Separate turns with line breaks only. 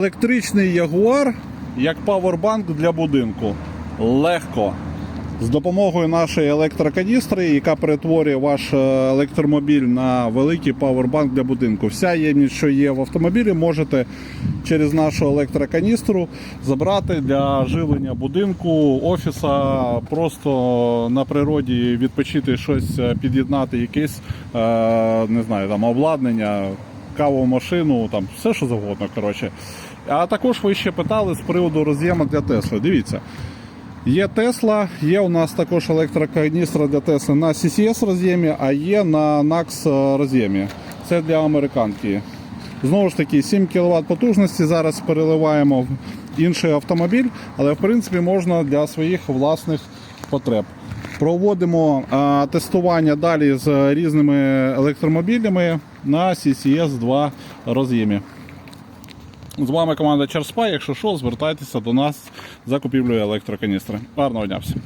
Електричний Ягуар як павербанк для будинку. Легко. З допомогою нашої електроканістри, яка перетворює ваш е, електромобіль на великий павербанк для будинку. Вся ємність, що є в автомобілі, можете через нашу електроканістру забрати для живлення будинку, офіса, просто на природі відпочити щось, е, під'єднати якесь е, не знаю, там обладнання, кавову машину, там все що завгодно. Коротше. А також ви ще питали з приводу роз'єму для Тесли. Дивіться. Є Тесла, є у нас також електроканістра для Тесли на CCS роз'ємі, а є на NAX роз'ємі. Це для американки. Знову ж таки, 7 кВт потужності зараз переливаємо в інший автомобіль, але в принципі можна для своїх власних потреб. Проводимо а, тестування далі з різними електромобілями на CCS 2 роз'ємі. З вами команда Черспа. Якщо що, звертайтеся до нас за купівлею електроканістри. Гарного дня всім!